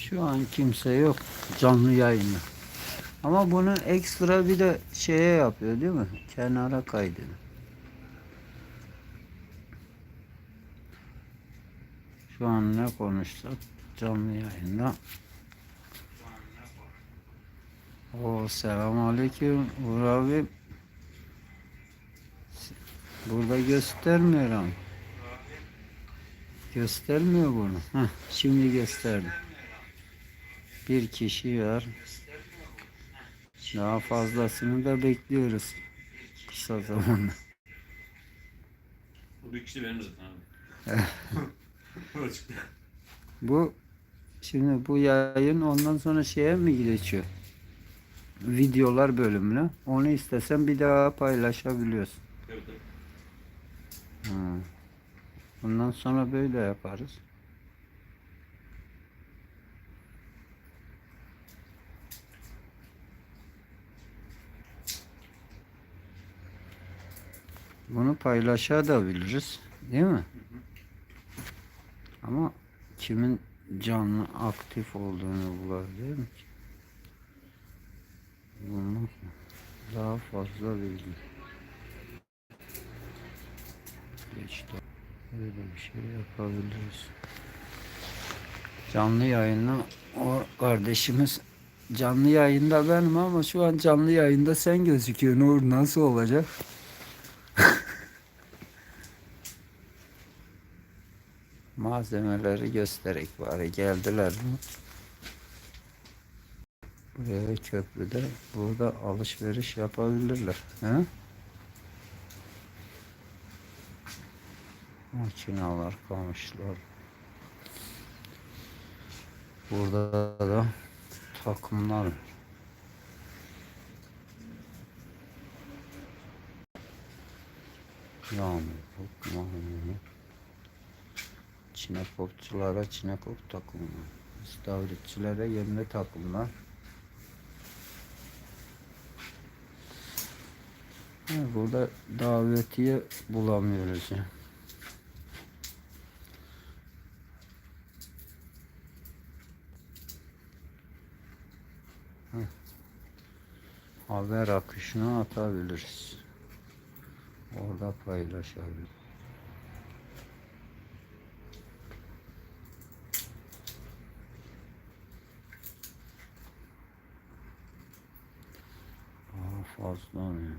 Şu an kimse yok canlı yayında. Ama bunu ekstra bir de şeye yapıyor değil mi? Kenara kaydını. Şu an ne konuşsak canlı yayında. O selam aleyküm Uğur abi. Burada göstermiyor ama. Göstermiyor bunu. Heh, şimdi gösterdi. Bir kişi var. Daha fazlasını da bekliyoruz. Kısa zamanda. Bu bir kişi benim zaten abi. Bu şimdi bu yayın ondan sonra şeye mi geçiyor? Videolar bölümüne. Onu istesen bir daha paylaşabiliyorsun. Evet. Ha. Bundan sonra böyle yaparız. Bunu paylaşabiliriz, değil mi? Ama kimin canlı aktif olduğunu bulabilir mi ki? Bulmak? Daha fazla bilgi. Geçti. Böyle bir şey yapabiliriz. Canlı yayını o kardeşimiz canlı yayında benim ama şu an canlı yayında sen gözüküyorsun. Uğur nasıl olacak? Malzemeleri göstererek bari geldiler mi? Buraya köprüde burada alışveriş yapabilirler. He? Makinalar, kamışlar. Burada da takımlar. Var. Yağmur, mahmur. Çinekopçulara çinekop takımlar. İstavritçilere yemle takımlar. Burada davetiye bulamıyoruz ya. haber akışına atabiliriz. Orada paylaşabiliriz. Daha fazla mı?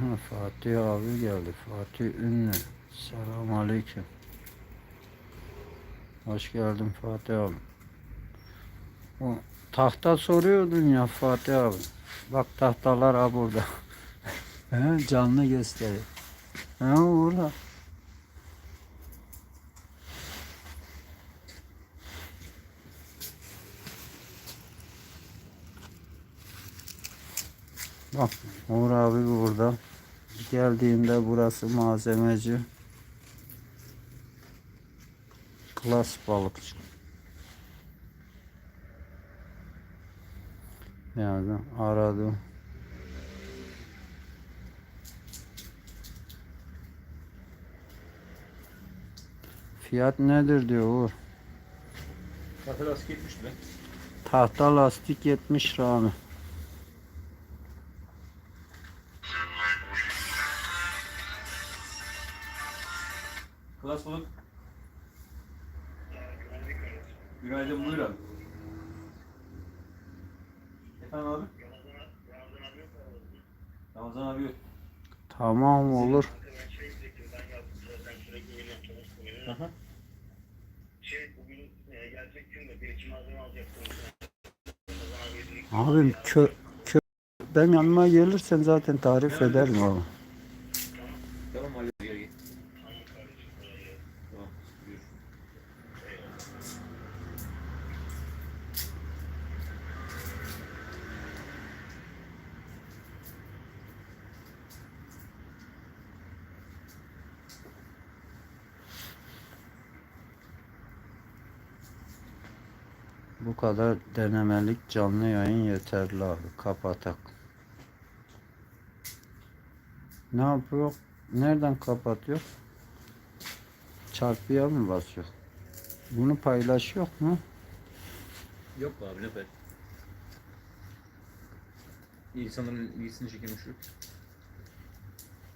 Ha, Fatih abi geldi. Fatih Ünlü. Selam aleyküm. Hoş geldin Fatih abi. O tahta soruyordun ya Fatih abi. Bak tahtalar ha burada. He, canlı gösteri. He burada. Bak Uğur abi burada. Geldiğinde burası malzemeci. Klas balıkçı. Yani aradım. Fiyat nedir diyor Uğur. Tahta lastik etmişti be. Tahta lastik 70 lira Klas balık. Günaydın buyur abi. Efendim abi? Ramazan abi yok. Tamam olur. Aha. Şey bugün gelecektim de bir iki malzeme alacaktım. Abim kö, kö ben yanıma gelirsen zaten tarif ederim abi. Bu kadar denemelik canlı yayın yeterli abi. Kapatak. Ne yapıyor? Nereden kapatıyor? Çarpıya mı basıyor? Bunu paylaşıyor mu? Yok abi ne be. İnsanların ilgisini çeken şu.